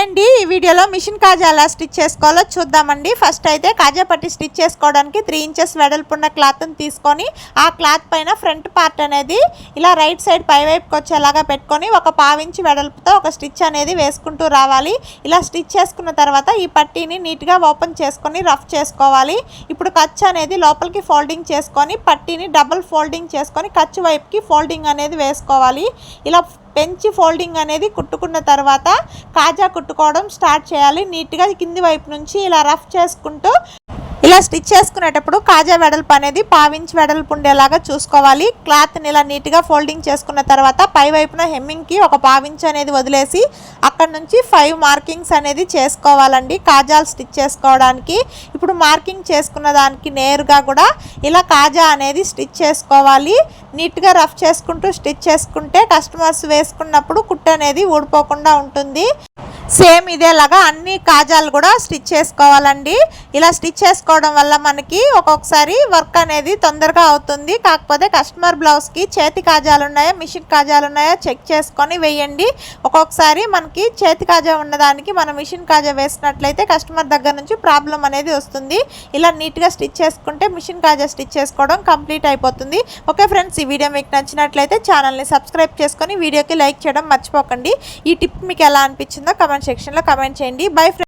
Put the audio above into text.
అండి ఈ వీడియోలో మిషన్ కాజా ఎలా స్టిచ్ చేసుకోవాలో చూద్దామండి. ఫస్ట్ అయితే కాజా పట్టి స్టిచ్ చేసుకోవడానికి త్రీ ఇంచెస్ వెడల్పున్న క్లాత్ని తీసుకొని ఆ క్లాత్ పైన ఫ్రంట్ పార్ట్ అనేది ఇలా రైట్ సైడ్ పైవైపుకి వచ్చేలాగా పెట్టుకొని ఒక పావించి వెడల్పుతో ఒక స్టిచ్ అనేది వేసుకుంటూ రావాలి. ఇలా స్టిచ్ చేసుకున్న తర్వాత ఈ పట్టీని నీట్గా ఓపెన్ చేసుకొని రఫ్ చేసుకోవాలి. ఇప్పుడు ఖర్చు అనేది లోపలికి ఫోల్డింగ్ చేసుకొని పట్టీని డబుల్ ఫోల్డింగ్ చేసుకొని ఖర్చు వైపుకి ఫోల్డింగ్ అనేది వేసుకోవాలి. ఇలా పెంచి ఫోల్డింగ్ అనేది కుట్టుకున్న తర్వాత కాజా కుట్టుకోవడం స్టార్ట్ చేయాలి. నీట్గా కింది వైపు నుంచి ఇలా రఫ్ చేసుకుంటూ ఇలా స్టిచ్ చేసుకునేటప్పుడు కాజా వెడల్పు అనేది పావించి వెడల్పు ఉండేలాగా చూసుకోవాలి. క్లాత్ని ఇలా నీట్గా ఫోల్డింగ్ చేసుకున్న తర్వాత పై వైపున హెమ్మింగ్కి ఒక పావించి అనేది వదిలేసి అక్కడ నుంచి ఫైవ్ మార్కింగ్స్ అనేది చేసుకోవాలండి. కాజాలు స్టిచ్ చేసుకోవడానికి. ఇప్పుడు మార్కింగ్ చేసుకున్న దానికి నేరుగా కూడా ఇలా కాజా అనేది స్టిచ్ చేసుకోవాలి. నీట్గా రఫ్ చేసుకుంటూ స్టిచ్ చేసుకుంటే కస్టమర్స్ వేసుకున్నప్పుడు కుట్టు అనేది ఊడిపోకుండా ఉంటుంది. సేమ్ ఇదేలాగా అన్ని కాజాలు కూడా స్టిచ్ చేసుకోవాలండి. ఇలా స్టిచ్ చేసుకోవడం వల్ల మనకి ఒక్కొక్కసారి వర్క్ అనేది తొందరగా అవుతుంది. కాకపోతే కస్టమర్ బ్లౌజ్కి చేతి కాజాలు ఉన్నాయా మిషన్ కాజాలు ఉన్నాయా చెక్ చేసుకొని వేయండి. ఒక్కొక్కసారి మనకి చేతి కాజా ఉన్నదానికి మనం మిషన్ కాజా వేసినట్లయితే కస్టమర్ దగ్గర నుంచి ప్రాబ్లం అనేది వస్తుంది. ఇలా నీట్గా స్టిచ్ చేసుకుంటే మిషన్ కాజా స్టిచ్ చేసుకోవడం కంప్లీట్ అయిపోతుంది. ఓకే ఫ్రెండ్స్ ఈ వీడియో మీకు నచ్చినట్లయితే ఛానల్ని సబ్స్క్రైబ్ చేసుకొని వీడియోకి లైక్ చేయడం మర్చిపోకండి. ఈ టిప్ మీకు ఎలా అనిపించిందో కమెంట్ సెక్షన్లో కమెంట్ చేయండి. బై